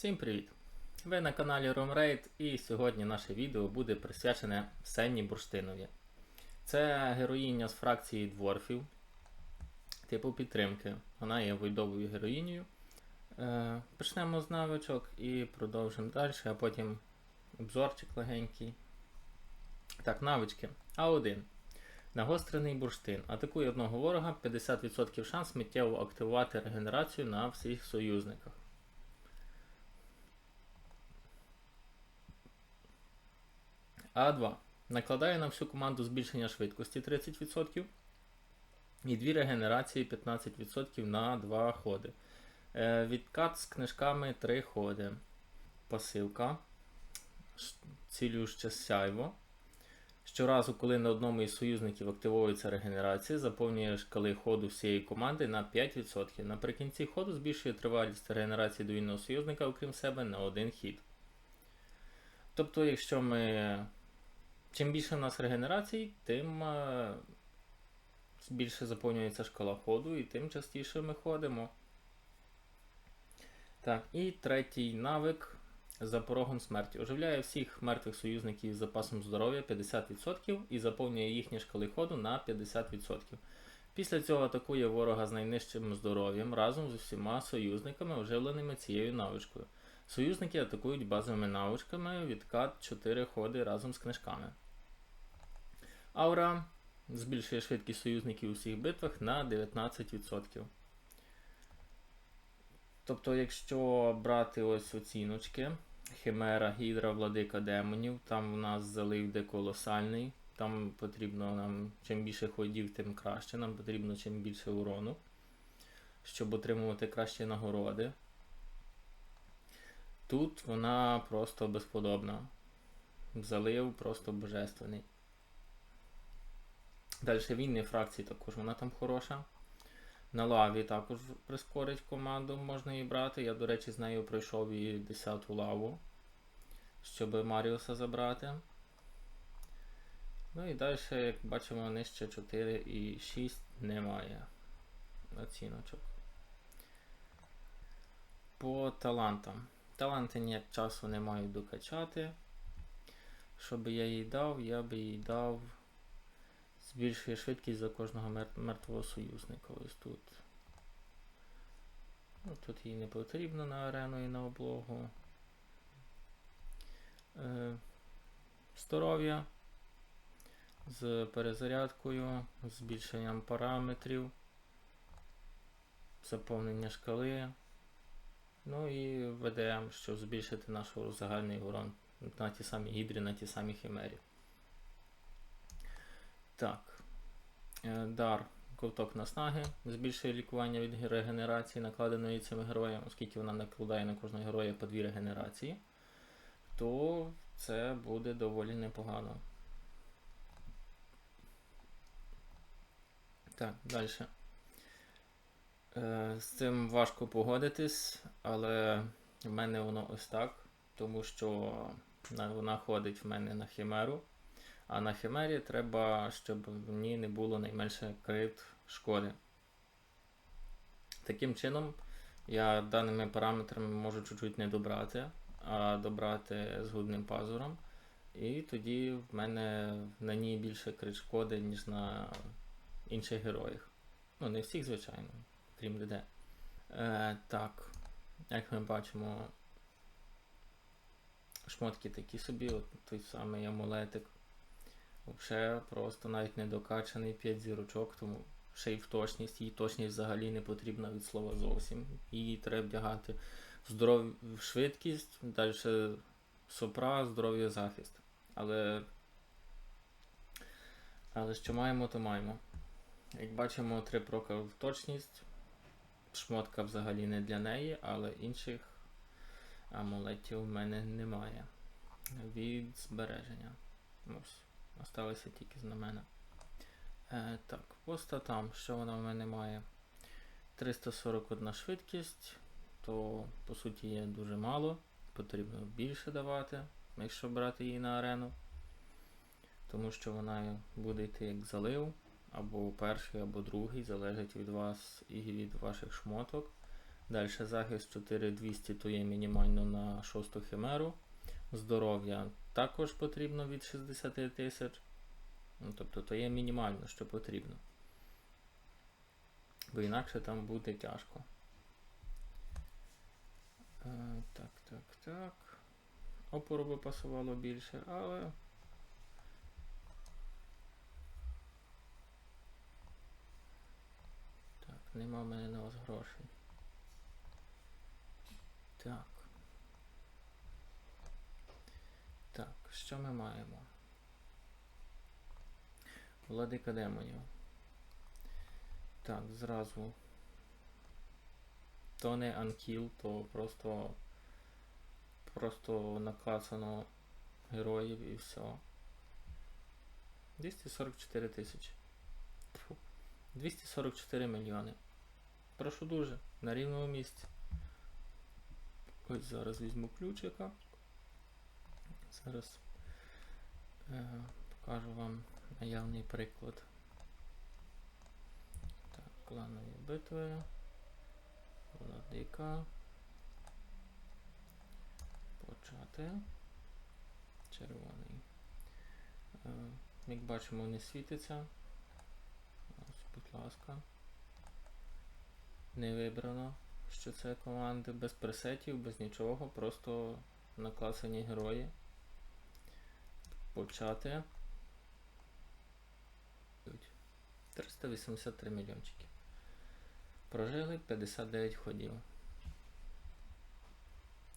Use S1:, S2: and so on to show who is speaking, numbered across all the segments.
S1: Всім привіт! Ви на каналі RomRaid і сьогодні наше відео буде присвячене Сенні Бурштинові. Це героїня з фракції дворфів, типу підтримки. Вона є войдовою героїнею. Е, почнемо з навичок і продовжимо далі, а потім обзорчик легенький. Так, навички. А1. Нагострений бурштин. Атакує одного ворога 50% шанс миттєво активувати регенерацію на всіх союзниках. А2. Накладає на всю команду збільшення швидкості 30% і дві регенерації 15% на 2 ходи. Е, відкат з книжками 3 ходи. Пасивка. Цілюще сяйво. Щоразу, коли на одному із союзників активується регенерація, заповнює шкали ходу всієї команди на 5%. Наприкінці ходу збільшує тривалість регенерації до вільного союзника, окрім себе, на один хід. Тобто, якщо ми. Чим більше в нас регенерацій, тим е, більше заповнюється шкала ходу і тим частіше ми ходимо. Так, і третій навик за порогом смерті. Оживляє всіх мертвих союзників з запасом здоров'я 50% і заповнює їхні шкали ходу на 50%. Після цього атакує ворога з найнижчим здоров'ям разом з усіма союзниками, оживленими цією навичкою. Союзники атакують базовими навичками відкат 4 ходи разом з книжками. Аура збільшує швидкість союзників у всіх битвах на 19%. Тобто, якщо брати ось оціночки, Химера, Гідра, Владика демонів, там в нас залив йде колосальний. Там потрібно нам чим більше ходів, тим краще. Нам потрібно чим більше урону, щоб отримувати кращі нагороди. Тут вона просто безподобна. Залив просто божественний. Далі війни фракції також вона там хороша. На лаві також прискорить команду, можна її брати. Я, до речі, з нею пройшов і 10-ту лаву, щоб Маріуса забрати. Ну і далі, як бачимо, нижче 4 і 6 немає оціночок. По талантам. Таланти ніяк часу не мають докачати. Щоб я їй дав, я би їй дав. Збільшує швидкість за кожного мер- мертвого союзника. Ось тут. Ну, тут їй не потрібно на арену і на облогу. Е, здоров'я з перезарядкою, збільшенням параметрів, заповнення шкали. Ну і ВДМ, щоб збільшити наш загальний урон на ті самі гідрі, на ті самі хімері. Так. Е, Дар. Ковток наснаги. Збільшує лікування від регенерації, накладеної цим героєм, оскільки вона накладає на кожного героя по дві регенерації, то це буде доволі непогано. Так, далі. З цим важко погодитись, але в мене воно ось так, тому що вона ходить в мене на химеру. А на химері треба, щоб в ній не було найменше крит шкоди. Таким чином, я даними параметрами можу чуть-чуть не добрати, а добрати з гудним пазуром. І тоді в мене на ній більше крит шкоди, ніж на інших героях. Ну, не всіх, звичайно, крім ДД. Е, так, як ми бачимо, шмотки такі собі, от той самий амулетик. Взагалі просто навіть не докачаний 5 зірочок, тому ще й в точність. Їй точність взагалі не потрібна від слова зовсім. Її треба вдягати в швидкість, далі сопра, здоров'я, захист. Але. Але що маємо, то маємо. Як бачимо, 3 прока в точність. Шмотка взагалі не для неї, але інших амулетів в мене немає. Від збереження. Ось. Осталися тільки знамена. Е, так, по статам, що вона в мене має? 341 швидкість, то по суті є дуже мало. Потрібно більше давати, якщо брати її на арену. Тому що вона буде йти як залив, або перший, або другий, залежить від вас і від ваших шмоток. Далі захист 4200 то є мінімально на 6 химеру. Здоров'я також потрібно від 60 тисяч. Ну, тобто то є мінімально, що потрібно. Бо інакше там буде тяжко. Е, так, так, так. Опору би пасувало більше, але. Так, нема в мене на вас грошей. Так. Так, що ми маємо? Владика демонів. Так, зразу. То не анкіл, то просто просто наклацано героїв і все. 244 тисячі. Фу. 244 мільйони. Прошу дуже, на рівному місці. Ось зараз візьму ключика. Зараз е, покажу вам наявний приклад. Так, кланові битви. Владика. Почати. Червоний. Е, як бачимо, не світиться. Будь ласка. Не вибрано, що це команди без пресетів, без нічого, просто накласані герої. Почати. 383 мільйончики. Прожили 59 ходів.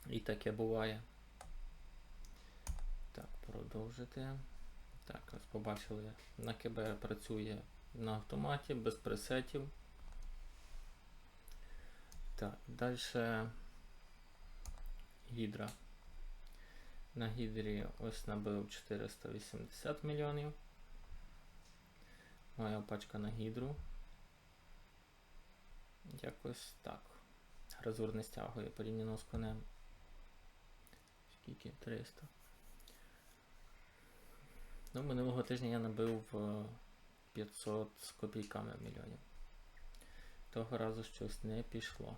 S1: І таке буває. Так, продовжити. Так, ось побачили, на КБ працює на автоматі, без пресетів. Так, далі гідра. На гідрі ось набив 480 мільйонів. Моя пачка на гідру. Якось так. Гразур не стягує порівняно з конем. Скільки? 300. Ну, минулого тижня я набив 500 з копійками мільйонів. Того разу щось не пішло.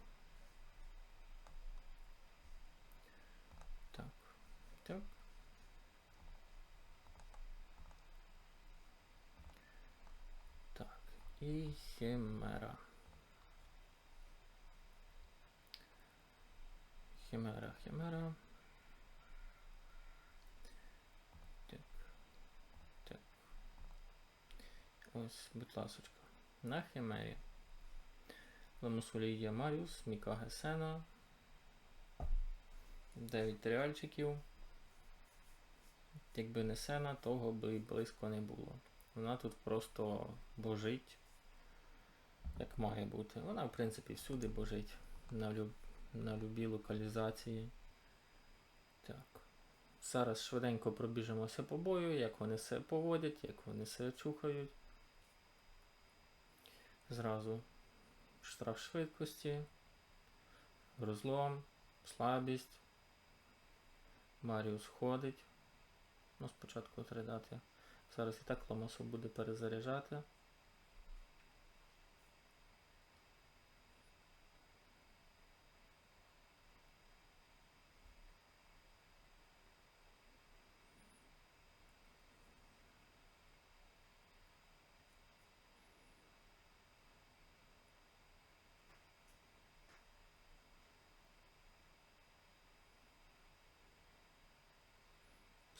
S1: Так. Так. Так. І химера. Химера, химера. Так. Так. Ось, будь ласочка. На химері. Ламусулія Маріус, Міка Гесена. 9 реальчиків. Якби не сена, того би близько не було. Вона тут просто божить, як має бути. Вона, в принципі, всюди божить на, люб... на любій локалізації. Так. Зараз швиденько пробіжимося по бою, як вони себе поводять, як вони себе чухають. Зразу штраф швидкості, розлом, слабість. Маріус ходить. Ну, спочатку треба дати. Зараз і так Ломасу буде перезаряджати.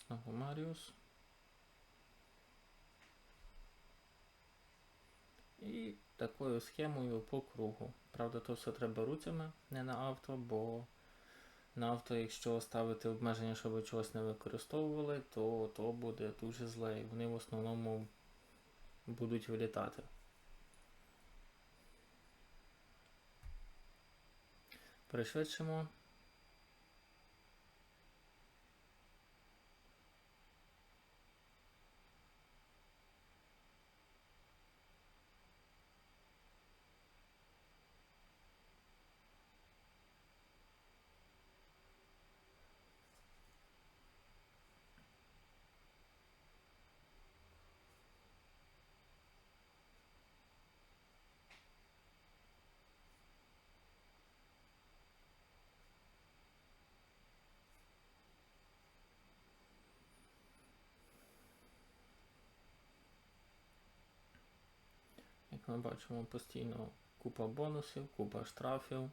S1: Знову Маріус. І такою схемою по кругу. Правда, то все треба руцями, не на авто, бо на авто, якщо ставити обмеження, щоб ви чогось не використовували, то то буде дуже зле. І вони в основному будуть вилітати. Пришвидшимо. Ми бачимо постійно купа бонусів, купа штрафів.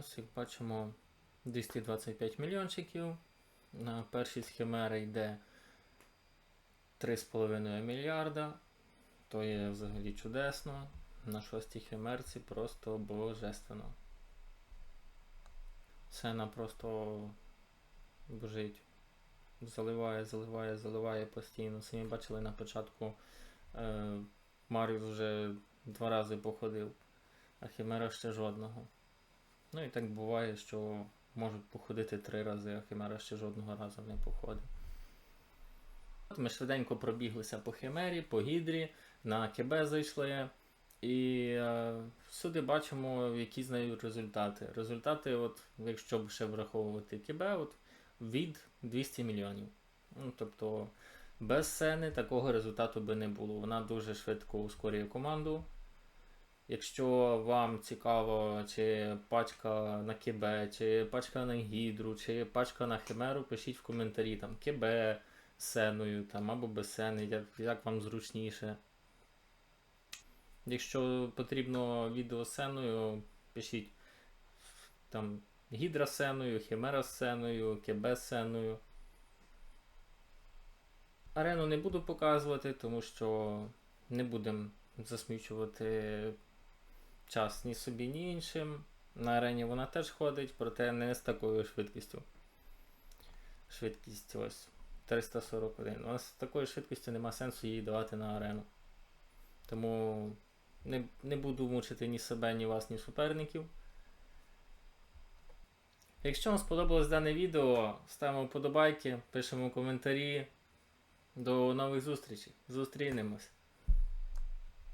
S1: Ось як бачимо 225 мільйончиків. На першій схемери йде 3,5 мільярда. То є взагалі чудесно. На шостій химерці просто божественно. Сена просто божить. Заливає, заливає, заливає постійно. Самі бачили на початку е, Маріус вже два рази походив, а Химера ще жодного. Ну і так буває, що можуть походити три рази, а Химера ще жодного разу не походить. Ми швиденько пробіглися по Химері, по Гідрі, на КБ зайшли. І е, всюди бачимо, які з нею результати. Результати, от, якщо б ще враховувати КБ, от, від 200 мільйонів. Ну, тобто без сени такого результату би не було. Вона дуже швидко ускорює команду. Якщо вам цікаво, чи пачка на КБ, чи пачка на гідру, чи пачка на химеру, пишіть в коментарі там КБ з сеною там, або без сени, як, як вам зручніше. Якщо потрібно відео з сеною, пишіть там гідра з сеною, химера з сеною, КБ з сеною. Арену не буду показувати, тому що не будемо засмічувати час ні собі, ні іншим. На арені вона теж ходить, проте не з такою швидкістю. Швидкість ось 341. У нас з такою швидкістю нема сенсу її давати на арену. Тому не, не буду мучити ні себе, ні вас, ні суперників. Якщо вам сподобалось дане відео, ставимо вподобайки, пишемо коментарі. До нових зустрічей. Зустрінемось.